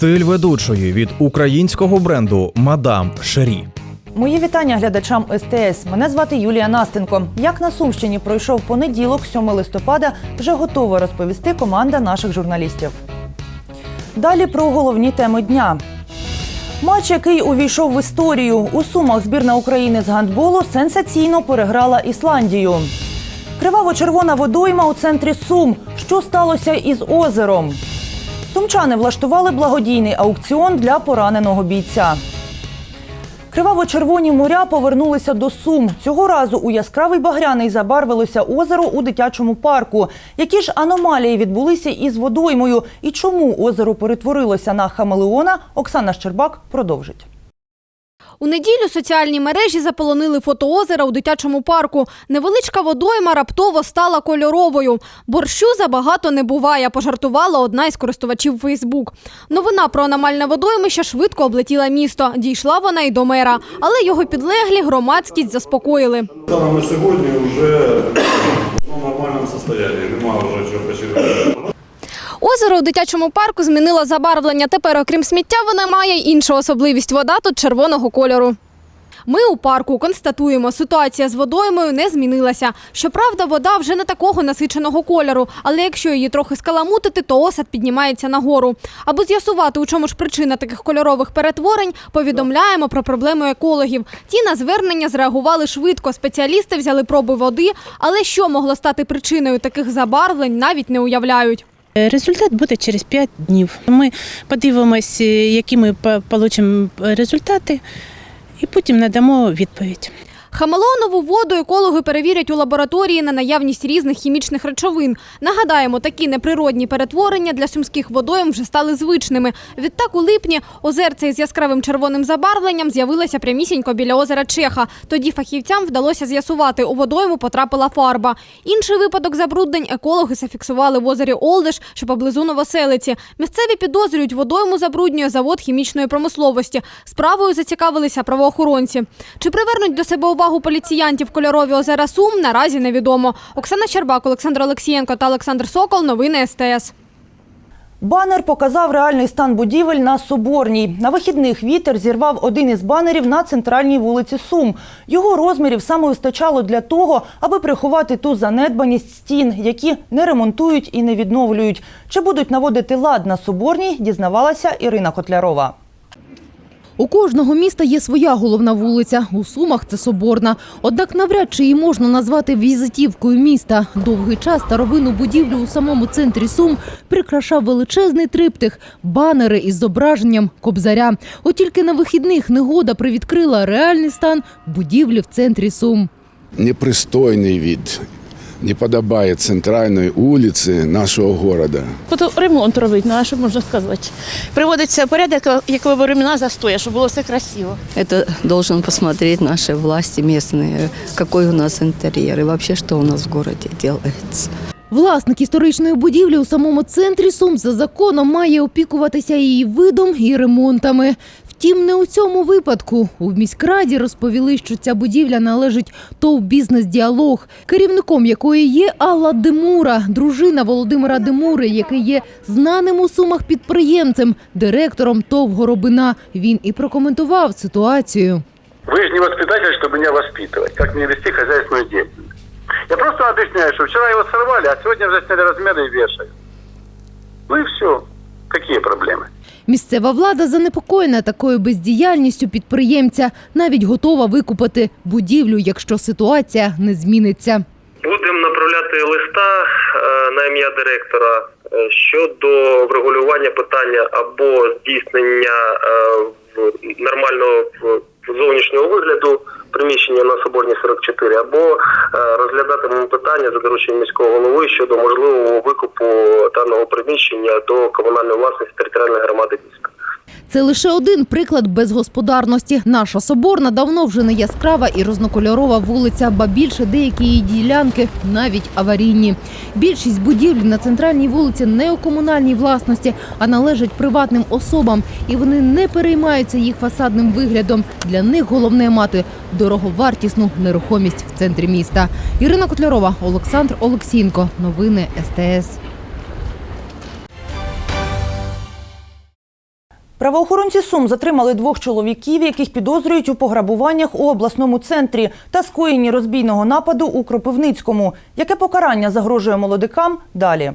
Стиль ведучої від українського бренду Мадам Шері. Мої вітання глядачам СТС. Мене звати Юлія Настенко. Як на Сумщині пройшов понеділок, 7 листопада, вже готова розповісти команда наших журналістів. Далі про головні теми дня. Матч, який увійшов в історію. У Сумах збірна України з гандболу сенсаційно переграла Ісландію. Криваво-червона водойма у центрі Сум. Що сталося із озером? Сумчани влаштували благодійний аукціон для пораненого бійця. Криваво-червоні моря повернулися до Сум. Цього разу у яскравий багряний забарвилося озеро у дитячому парку. Які ж аномалії відбулися із водоймою і чому озеро перетворилося на хамелеона, Оксана Щербак продовжить. У неділю соціальні мережі заполонили фото озера у дитячому парку. Невеличка водойма раптово стала кольоровою. Борщу забагато не буває, пожартувала одна із користувачів Фейсбук. Новина про аномальне водоймище швидко облетіла місто. Дійшла вона й до мера, але його підлеглі громадськість заспокоїли. На сьогодні вже в нормальному состоянии, немає вже чого. Озеро у дитячому парку змінило забарвлення. Тепер, окрім сміття, вона має іншу особливість. Вода тут червоного кольору. Ми у парку констатуємо, ситуація з водоймою не змінилася. Щоправда, вода вже не такого насиченого кольору, але якщо її трохи скаламутити, то осад піднімається нагору. Аби з'ясувати, у чому ж причина таких кольорових перетворень, повідомляємо про проблему екологів. Ті на звернення зреагували швидко. Спеціалісти взяли проби води, але що могло стати причиною таких забарвлень, навіть не уявляють. Е, Результат буде через 5 днів. Ми подивимось, які ми отримаємо результати, і потім надамо відповідь. Хамелеонову воду екологи перевірять у лабораторії на наявність різних хімічних речовин. Нагадаємо, такі неприродні перетворення для сумських водойм вже стали звичними. Відтак у липні озерце із яскравим червоним забарвленням з'явилося прямісінько біля озера Чеха. Тоді фахівцям вдалося з'ясувати, у водойму потрапила фарба. Інший випадок забруднень екологи зафіксували в озері Олдиш, що поблизу Новоселиці. Місцеві підозрюють, водойму забруднює завод хімічної промисловості. Справою зацікавилися правоохоронці. Чи привернуть до себе увагу поліціянтів кольорові озера Сум, наразі невідомо. Оксана Щербак, Олександр Олексієнко та Олександр Сокол. Новини СТС. Банер показав реальний стан будівель на Соборній. На вихідних вітер зірвав один із банерів на центральній вулиці Сум. Його розмірів саме вистачало для того, аби приховати ту занедбаність стін, які не ремонтують і не відновлюють. Чи будуть наводити лад на Соборній, дізнавалася Ірина Котлярова. У кожного міста є своя головна вулиця. У Сумах це Соборна. Однак навряд чи її можна назвати візитівкою міста. Довгий час старовинну будівлю у самому центрі Сум прикрашав величезний триптих – банери із зображенням кобзаря. От тільки на вихідних негода привідкрила реальний стан будівлі в центрі Сум. непристойний від, не подобає центральної вулиці нашого міста. Тут ремонт робить, ну а що можна сказати? Приводиться порядок, як во времена застоя, щоб було все красиво. Это должен посмотреть наши власти местные, какой у нас интерьер и вообще, что у нас в городе делается. Власник історичної будівлі у самому центрі Сум за законом має опікуватися її видом і ремонтами. Втім, не у цьому випадку. У міськраді розповіли, що ця будівля належить ТОВ «Бізнес-діалог», керівником якої є Алла Демура, дружина Володимира Демури, який є знаним у Сумах підприємцем, директором ТОВ «Горобина». Він і прокоментував ситуацію. Вы же не воспитатель, чтобы меня воспитывать. Как мне вести хозяйственную деятельность. Я просто объясняю, что вчера его сорвали, а сегодня уже сняли размеры и вешают. Ну и все. Какие проблемы? Місцева влада занепокоєна такою бездіяльністю підприємця, навіть готова викупити будівлю, якщо ситуація не зміниться. Будемо направляти листа е, на ім'я директора е, щодо врегулювання питання або здійснення е, нормального зовнішнього вигляду приміщення на Соборній 44, або е, розглядатимемо питання за дорученням міського голови щодо можливого викупу даного приміщення до комунальної власності територіальної громади міста. Це лише один приклад безгосподарності. Наша соборна давно вже не яскрава і рознокольорова вулиця, ба більше деякі її ділянки навіть аварійні. Більшість будівлі на центральній вулиці не у комунальній власності, а належать приватним особам, і вони не переймаються їх фасадним виглядом. Для них головне мати дороговартісну нерухомість в центрі міста. Ірина Котлярова, Олександр Олексієнко. Новини СТС. Правоохоронці Сум затримали двох чоловіків, яких підозрюють у пограбуваннях у обласному центрі та скоєнні розбійного нападу у Кропивницькому. Яке покарання загрожує молодикам? Далі.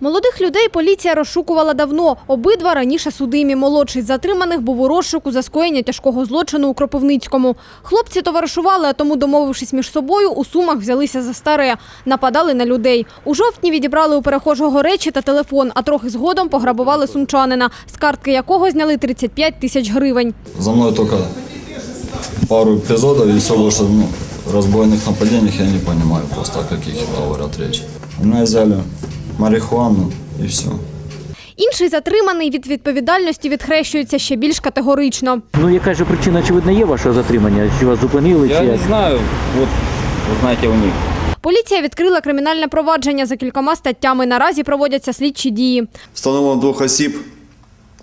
Молодих людей поліція розшукувала давно. Обидва раніше судимі. Молодший з затриманих був у розшуку за скоєння тяжкого злочину у Кропивницькому. Хлопці товаришували, а тому, домовившись між собою, у сумах взялися за старе. Нападали на людей. У жовтні відібрали у перехожого речі та телефон, а трохи згодом пограбували сумчанина, з картки якого зняли 35 тисяч гривень. За мной только пару эпизодов и все больше ну, разбойных нападений я не понимаю просто, о каких говорят речь. У взяли марихуану и все. Інший затриманий від відповідальності відхрещується ще більш категорично. Ну, яка ж причина, очевидно, є вашого затримання? Чи вас зупинили? Я чи не як? знаю, вот, вы знаете, у них. Поліція відкрила кримінальне провадження за кількома статтями. Наразі проводяться слідчі дії. Встановлено двох осіб,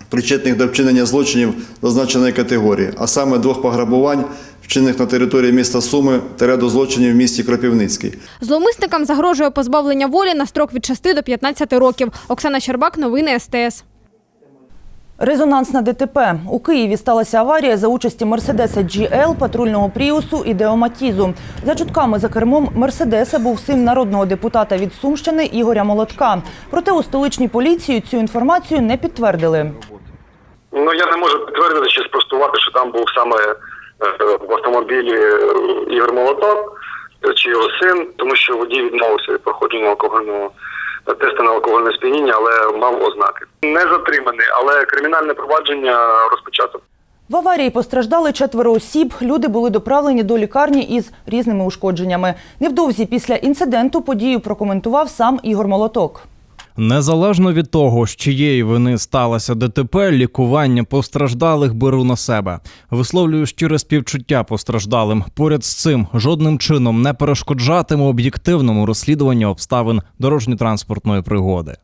причетних до вчинення злочинів зазначеної категорії, а саме двох пограбувань, вчинених на території міста Суми та ряду злочинів в місті Кропивницький. Зловмисникам загрожує позбавлення волі на строк від 6 до 15 років. Оксана Щербак, новини СТС. Резонансна ДТП. У Києві сталася аварія за участі Мерседеса GL, патрульного Пріусу і Деоматізу. За чутками за кермом Мерседеса був син народного депутата від Сумщини Ігоря Молотка. Проте у столичній поліції цю інформацію не підтвердили. Ну я не можу підтвердити чи спростувати, що там був саме в автомобілі е, Ігор Молоток е, чи його син, тому що водій відмовився від проходження алкогольного е, тесту на алкогольне сп'яніння, але мав ознаки. Не затриманий, але кримінальне провадження розпочато. В аварії постраждали четверо осіб. Люди були доправлені до лікарні із різними ушкодженнями. Невдовзі після інциденту подію прокоментував сам Ігор Молоток. Незалежно від того, з чиєї вини сталося ДТП, лікування постраждалих беру на себе. Висловлюю щире співчуття постраждалим. Поряд з цим жодним чином не перешкоджатиму об'єктивному розслідуванню обставин дорожньо-транспортної пригоди.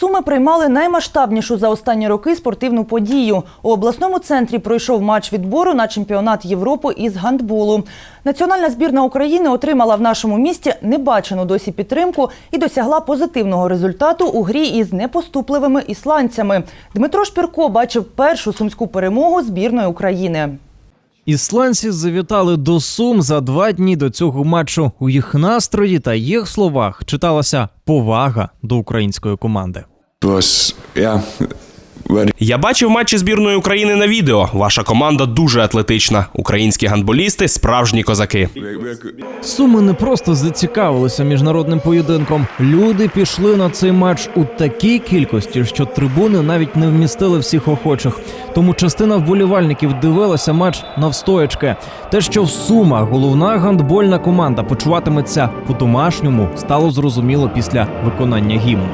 Суми приймали наймасштабнішу за останні роки спортивну подію. У обласному центрі пройшов матч відбору на чемпіонат Європи із гандболу. Національна збірна України отримала в нашому місті небачену досі підтримку і досягла позитивного результату у грі із непоступливими ісландцями. Дмитро Шпірко бачив першу сумську перемогу збірної України. Ісландці завітали до Сум за два дні до цього матчу. У їх настрої та їх словах читалася повага до української команди. Я бачив матчі збірної України на відео. Ваша команда дуже атлетична. Українські гандболісти справжні козаки. Суми не просто зацікавилися міжнародним поєдинком. Люди пішли на цей матч у такій кількості, що трибуни навіть не вмістили всіх охочих. Тому частина вболівальників дивилася матч навстоячки. Те, що в Сумах головна гандбольна команда почуватиметься по-домашньому, стало зрозуміло після виконання гімну.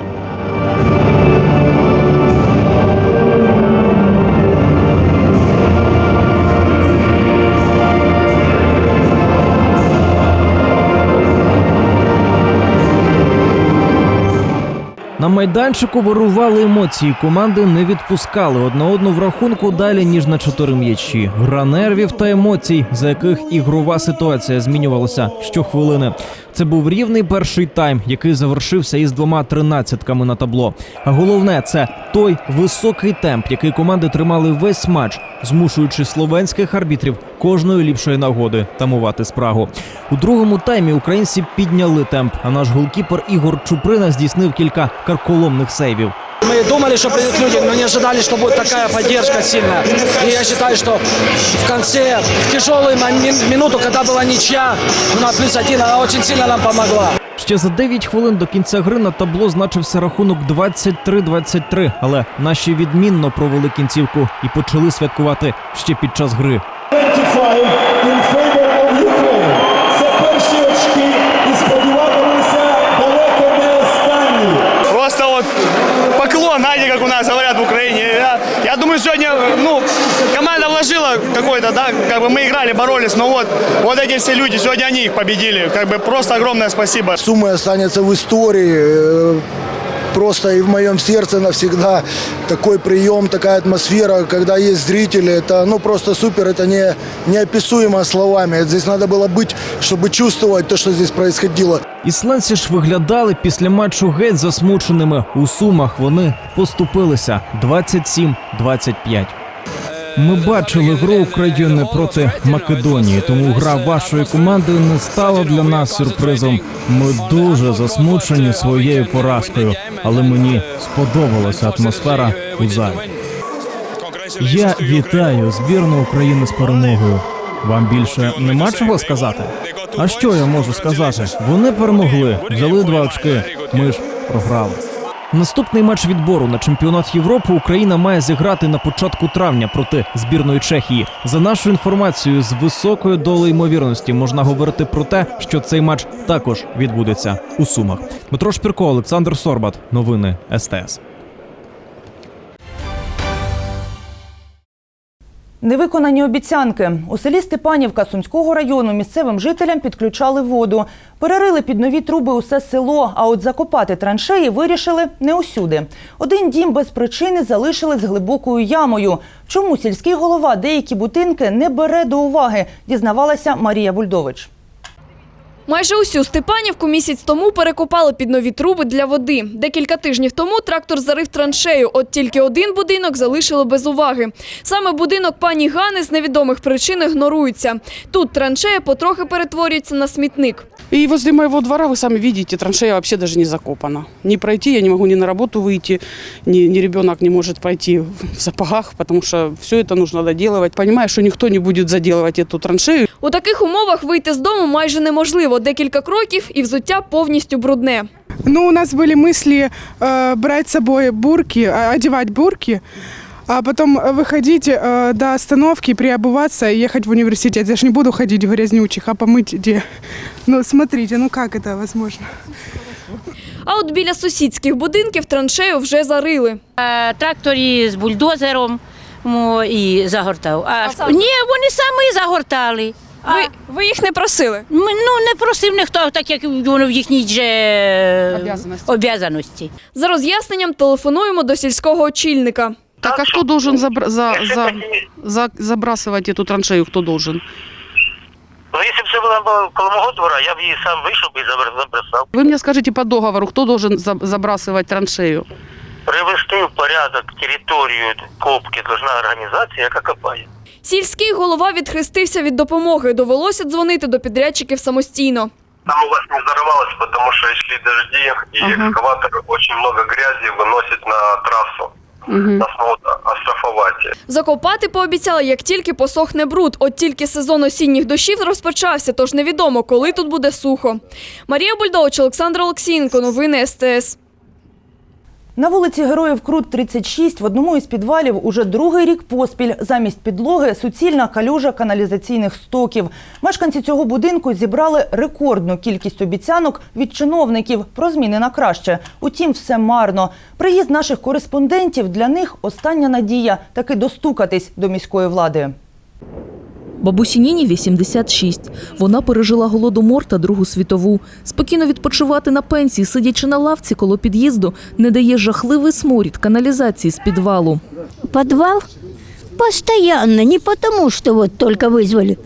Майданчику вирували емоції. Команди не відпускали одна одну в рахунку далі ніж на чотири м'ячі. Гра нервів та емоцій, за яких ігрова ситуація змінювалася щохвилини. Це був рівний перший тайм, який завершився із двома тринадцятками на табло. А головне це той високий темп, який команди тримали весь матч, змушуючи словенських арбітрів кожної ліпшої нагоди тамувати спрагу. У другому таймі українці підняли темп, а наш голкіпер Ігор Чуприна здійснив кілька карколомних сейвів. Мы думали, что придут люди, но не ожидали, что будет такая поддержка сильная. И я считаю, что в конце, в тяжелую минуту, когда была ничья, на плюс один, она очень сильно нам помогла. Ще за 9 хвилин до кінця гри на табло значився рахунок 23-23, але наші відмінно провели кінцівку і почали святкувати ще під час гри. Це перші очки і сподіватимемося далеко не останні. Просто вот поклон, знаете, как у нас говорят в Украине. Я, я думаю, сегодня, ну, команда вложила какой-то, да, как бы мы играли, боролись, но вот, вот эти все люди, сегодня они их победили. Как бы просто огромное спасибо. Суми останеться в історії. Е, просто и в моем сердце навсегда такой прием, такая атмосфера, когда есть зрители, это ну просто супер, это не, неописуемо словами. Здесь надо было быть, чтобы чувствовать то, что здесь происходило. Ісландці ж виглядали після матчу геть засмученими. У сумах вони поступилися 27-25. Ми бачили гру України проти Македонії, тому гра вашої команди не стала для нас сюрпризом. Ми дуже засмучені своєю поразкою, але мені сподобалася атмосфера у залі. Я вітаю збірну України з перемогою. Вам більше нема чого сказати? А що я можу сказати? Вони перемогли, взяли два очки. Ми ж програли. Наступний матч відбору на чемпіонат Європи Україна має зіграти на початку травня проти збірної Чехії. За нашою інформацією, з високою долею ймовірності можна говорити про те, що цей матч також відбудеться у Сумах. Дмитро Шпірко, Олександр Сорбат. Новини СТС. Невиконані обіцянки у селі Степанівка Сумського району місцевим жителям підключали воду. Перерили під нові труби усе село. А от закопати траншеї вирішили не усюди. Один дім без причини залишили з глибокою ямою. Чому сільський голова деякі будинки не бере до уваги? Дізнавалася Марія Бульдович. Майже усю Степанівку місяць тому перекопали під нові труби для води. Декілька тижнів тому трактор зарив траншею, от тільки один будинок залишили без уваги. Саме будинок пані Гани з невідомих причин ігнорується. Тут траншея потрохи перетворюється на смітник. И возле моего двора, вы сами видите, траншея вообще даже не закопана. Не пройти, я не могу ни на работу выйти, ни, ни ребенок не может пойти в сапогах, потому что все это нужно доделывать. Понимаю, что никто не будет заделывать эту траншею. У таких умовах вийти з дому майже неможливо. Декілька кроків і взуття повністю брудне. Ну, у нас были мысли э, брать с собой бурки, э, одевать бурки, а потом э, выходить э, до остановки, переобуваться и ехать в университет. Я же не буду ходить в грязнючих, а помыть где. Ну, смотрите, ну как это возможно? А от біля сусідських будинків траншею вже зарили. Трактор із бульдозером мо, і загортав. А, ні, вони самі загортали. Ви, ви їх не просили? Ми, ну, не просив ніхто, так як воно в їхній же обов'язаності. За роз'ясненням телефонуємо до сільського очільника. Так а кто должен забра- за, за, за, забрасывать эту траншею? Кто должен? Ну, якщо б це була б коло мого двора, я б її сам вийшов би і забр- забросав. Вы мне скажите по договору, кто должен за- забрасывать траншею? Привести в порядок територію копки должна організація, яка копає. Сільський голова відхрестився від допомоги. Довелося дзвонити до підрядчиків самостійно. Там у вас не взорвалось, потому что шли дожди, и экскаватор очень много грязи выносит на трассу. Нас оштрафувати. Закопати пообіцяли, як тільки посохне бруд. От тільки сезон осінніх дощів розпочався, тож невідомо, коли тут буде сухо. Марія Бульдович, Олександр Олексієнко. Новини СТС. На вулиці Героїв Крут 36 в одному із підвалів уже другий рік поспіль замість підлоги суцільна калюжа каналізаційних стоків. Мешканці цього будинку зібрали рекордну кількість обіцянок від чиновників про зміни на краще. Утім, все марно. Приїзд наших кореспондентів для них остання надія таки достукатись до міської влади. Бабусі Ніні 86. Вона пережила голодомор та Другу світову. Спокійно відпочивати на пенсії, сидячи на лавці коло під'їзду, не дає жахливий сморід каналізації з підвалу. Подвал постоянно, не потому что вот только вызвали,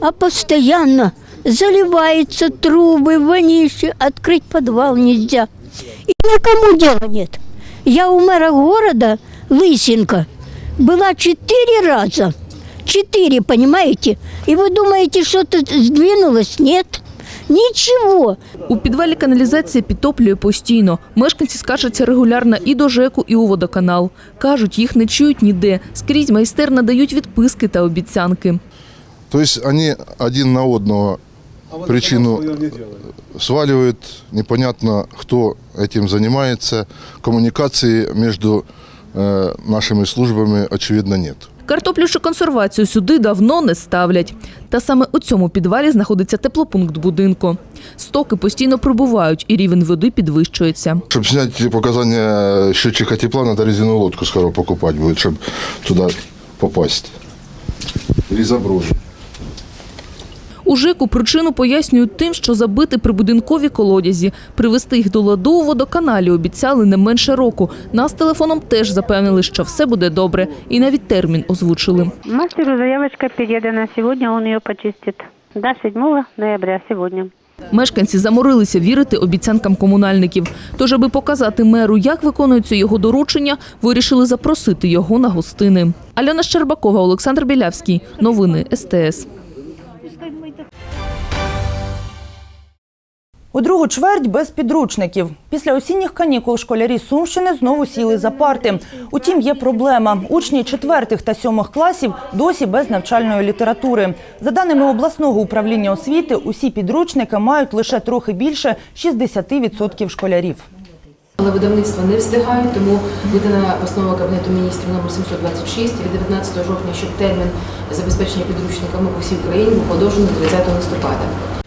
а постоянно заливаются трубы, вонище, открыть подвал нельзя. И никому дела нет. Я у мэра города Лысенко была четыре раза. Четыре, понимаете? И вы думаете, что-то сдвинулось? Нет. Ничего. У підвалі каналізація підтоплює постійно. Мешканці скаржаться регулярно і до ЖЕКу, і у водоканал. Кажуть, їх не чують ніде. Скрізь майстер надають відписки та обіцянки. То есть они один на одного причину сваливают, непонятно, кто этим занимается. Коммуникации между э, нашими службами, очевидно, нет. Картоплю чи консервацію сюди давно не ставлять. Та саме у цьому підвалі знаходиться теплопункт будинку. Стоки постійно прибувають і рівень води підвищується. Щоб зняти показання щитчика тепла, треба резиновую лодку скоро покупати, будет, щоб туди попасть. Или забросить. У ЖЕКу причину пояснюють тим, що забити прибудинкові колодязі, привести їх до ладу у водоканалі обіцяли не менше року. Нас телефоном теж запевнили, що все буде добре, і навіть термін озвучили. Мастеру заявочка передана. Сегодня он ее почистит. До 7 ноября сегодня. Мешканці заморилися вірити обіцянкам комунальників. Тож, аби показати меру, як виконуються його доручення, вирішили запросити його на гостини. Альона Щербакова, Олександр Білявський. Новини СТС. У другу чверть без підручників. Після осінніх канікул школярі Сумщини знову сіли за парти. Утім, є проблема. Учні четвертих та сьомих класів досі без навчальної літератури. За даними обласного управління освіти, усі підручники мають лише трохи більше 60% школярів. Але видавництва не встигають, тому видана постанова Кабінету міністрів номер 726 від 19 жовтня, щоб термін забезпечення підручниками по всій Україні був подовжений 30 листопада.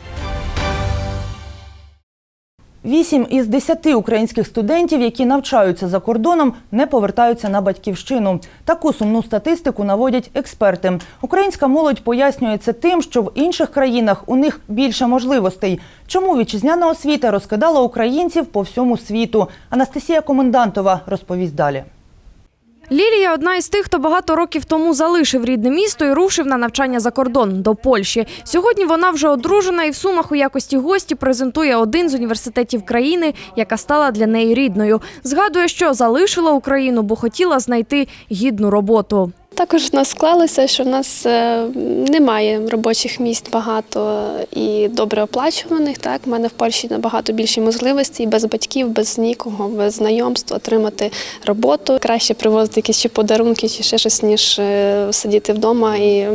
Вісім із десяти українських студентів, які навчаються за кордоном, не повертаються на батьківщину. Таку сумну статистику наводять експерти. Українська молодь пояснює це тим, що в інших країнах у них більше можливостей. Чому вітчизняна освіта розкидала українців по всьому світу? Анастасія Комендантова розповість далі. Лілія одна із тих, хто багато років тому залишив рідне місто і рушив на навчання за кордон до Польщі. Сьогодні вона вже одружена і в сумах у якості гості презентує один з університетів країни, яка стала для неї рідною. Згадує, що залишила Україну, бо хотіла знайти гідну роботу. Також в нас склалося, що в нас е, немає робочих місць багато і добре оплачуваних. Так, У мене в Польщі набагато більші можливості без батьків, без нікого, без знайомств отримати роботу. Краще привозити якісь чи подарунки, чи ще щось, ніж е, сидіти вдома і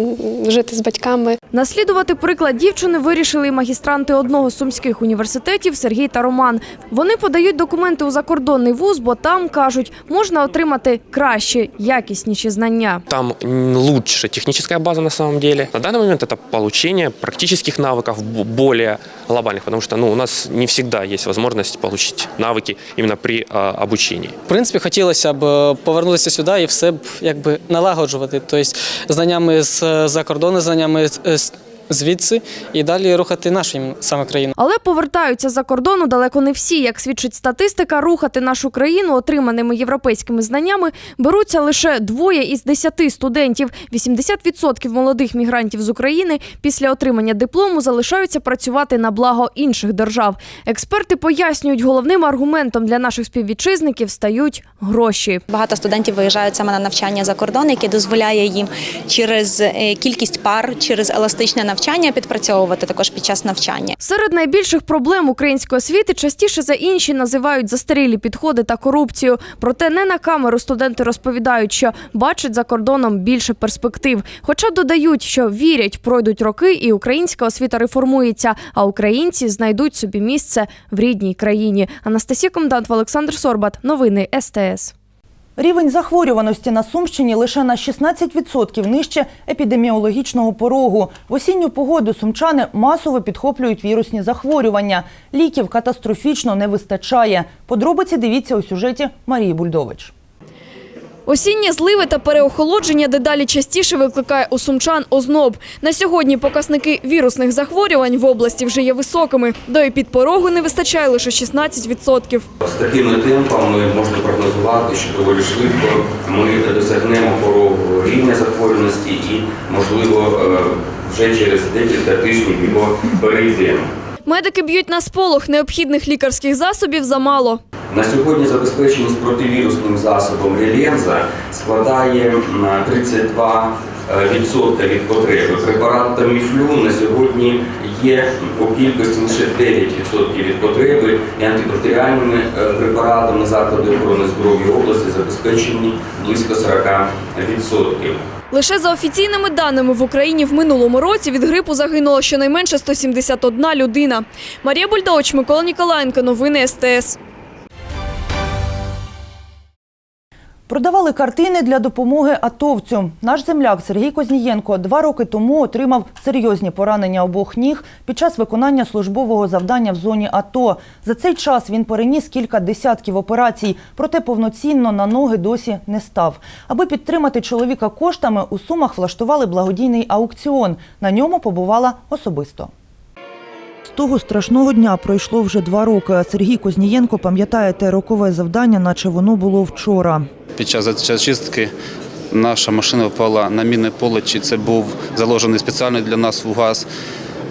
жити з батьками. Наслідувати приклад дівчини вирішили і магістранти одного з сумських університетів Сергій та Роман. Вони подають документи у закордонний вуз, бо там кажуть, можна отримати кращі, якісніші знання Там м, лучше техническая база на самом деле. На данный момент это получение практических навыков б- более глобальных, потому что ну, у нас не всегда есть возможность получить навыки именно при а, обучении. В принципі, хотілося б е, повернутися сюди і все б якби налагоджувати. Тобто знаннями з за кордону, знаннями з- з- звідси і далі рухати нашу саме країну. Але повертаються за кордону далеко не всі. Як свідчить статистика, рухати нашу країну отриманими європейськими знаннями беруться лише двоє із десяти студентів. 80% молодих мігрантів з України після отримання диплому залишаються працювати на благо інших держав. Експерти пояснюють, головним аргументом для наших співвітчизників стають гроші. Багато студентів виїжджають саме на навчання за кордон, яке дозволяє їм через е, кількість пар, через еластичне навчання підпрацьовувати також під час навчання. Серед найбільших проблем української освіти частіше за інші називають застарілі підходи та корупцію. Проте не на камеру студенти розповідають, що бачать за кордоном більше перспектив. Хоча додають, що вірять, пройдуть роки, і українська освіта реформується, а українці знайдуть собі місце в рідній країні. Анастасія Комдант, Олександр Сорбат. Новини СТС. Рівень захворюваності на Сумщині лише на 16% нижче епідеміологічного порогу. В осінню погоду сумчани масово підхоплюють вірусні захворювання. Ліків катастрофічно не вистачає. Подробиці дивіться у сюжеті Марії Бульдович. Осінні зливи та переохолодження дедалі частіше викликає у сумчан озноб. На сьогодні показники вірусних захворювань в області вже є високими. До епідпорогу не вистачає лише 16%. З такими темпами можна прогнозувати, що доволі швидко ми досягнемо порогу рівня захворюваності і, можливо, е, вже через декілька тижнів його перейдемо. Медики б'ють на сполох, необхідних лікарських засобів замало. На сьогодні забезпеченість противірусним засобом Релєнза складає м, 32 е, відсотка від потреби. Препарат Таміфлю на сьогодні є у кількості лише 9% від потреби і антибактеріальними е, препаратами заклади охорони здоров'я області забезпечені близько 40%. Лише за офіційними даними в Україні в минулому році від грипу загинуло щонайменше 171 людина. Марія Бульдович, Микола Ніколаєнко. Новини СТС. Продавали картини для допомоги атовцю. Наш земляк Сергій Кознієнко два роки тому отримав серйозні поранення обох ніг під час виконання службового завдання в зоні АТО. За цей час він переніс кілька десятків операцій, проте повноцінно на ноги досі не став. Аби підтримати чоловіка коштами, у Сумах влаштували благодійний аукціон. На ньому побувала особисто. Того страшного дня пройшло вже два роки. Сергій Кознієнко пам'ятає те рокове завдання, наче воно було вчора. Під час зачистки наша машина впала на мінне поле, чи це був заложений спеціально для нас фугас.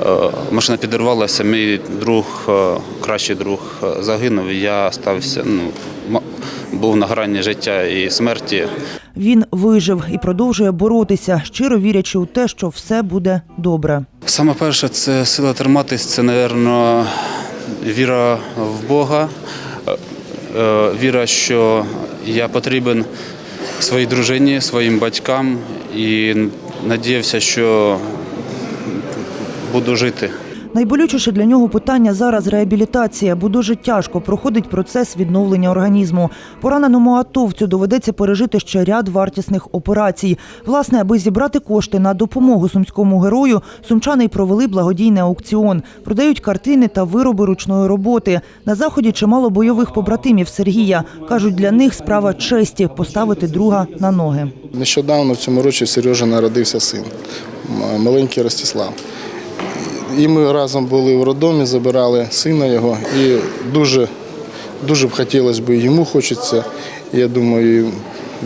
Е, Машина підірвалася, мій друг, е, кращий друг е, загинув. Я стався, ну, був на грані життя і смерті. Він вижив і продовжує боротися, щиро вірячи у те, що все буде добре. Саме перше це сила триматись, це, мабуть, віра в Бога, е, е, віра, що я потрібен своїй дружині, своїм батькам і надіявся, що буду жити. Найболючіше для нього питання зараз реабілітація, бо дуже тяжко проходить процес відновлення організму. Пораненому атовцю доведеться пережити ще ряд вартісних операцій. Власне, аби зібрати кошти на допомогу сумському герою, сумчани й провели благодійний аукціон. Продають картини та вироби ручної роботи. На заході чимало бойових побратимів Сергія. кажуть, для них справа честі поставити друга на ноги. Нещодавно в цьому році в Сережі народився син, маленький Ростислав. І ми разом були в роддомі, забирали сина його. І дуже, дуже б хотілося б і йому хочеться, я думаю,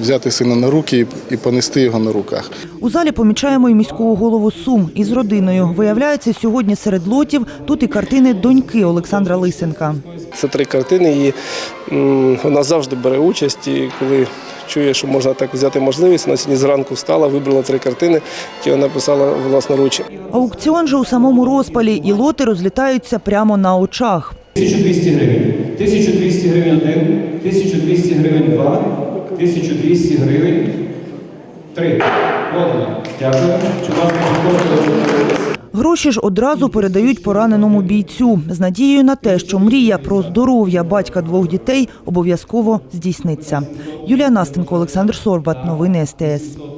взяти сина на руки і- і понести його на руках. У залі помічаємо і міського голову Сум із родиною. Виявляється, сьогодні серед лотів тут і картини доньки Олександра Лисенка. Це три картини, і м, вона завжди бере участь. І коли чує, що можна так взяти можливість, вона сьогодні зранку встала, вибрала три картини, які вона писала власноруч. Аукціон же у самому розпалі, і лоти розлітаються прямо на очах. 1200 гривень. 1200 гривень один, 1200 гривень два, 1200 гривень три. Продано. Дякую. Чи вас Гроші ж одразу передають пораненому бійцю з надією на те, що мрія про здоров'я батька двох дітей обов'язково здійсниться. Юлія Настенко, Олександр Сорбат. Новини СТС.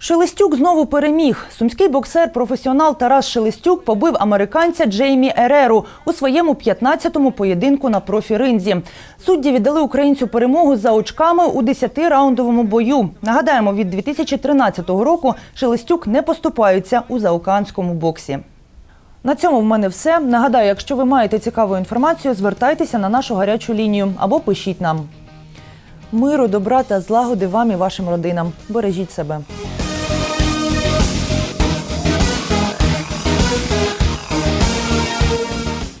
Шелестюк знову переміг. Сумський боксер-професіонал Тарас Шелестюк побив американця Джеймі Ереру у своєму 15-му поєдинку на профіринзі. Судді віддали українцю перемогу за очками у 10-раундовому бою. Нагадаємо, від 2013 року Шелестюк не поступаються у заокеанському боксі. На цьому в мене все. Нагадаю, якщо ви маєте цікаву інформацію, звертайтеся на нашу гарячу лінію або пишіть нам. Миру, добра та злагоди вам і вашим родинам. Бережіть себе.